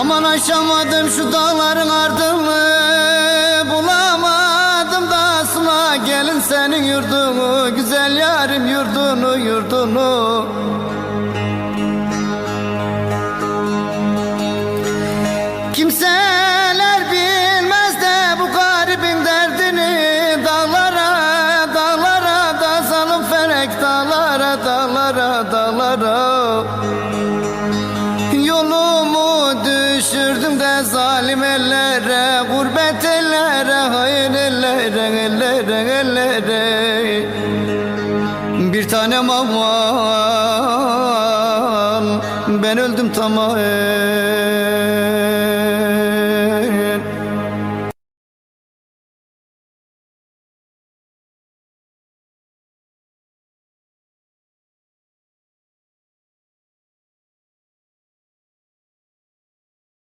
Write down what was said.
Aman aşamadım şu dağların ardını Bulamadım da asla gelin senin yurdunu Güzel yarim yurdunu yurdunu dağlara dağlara dağlara. Yolumu düşürdüm de zalim ellere Gurbet ellere, hayır ellere, ellere, ellere. Bir tanem aman Ben öldüm tamam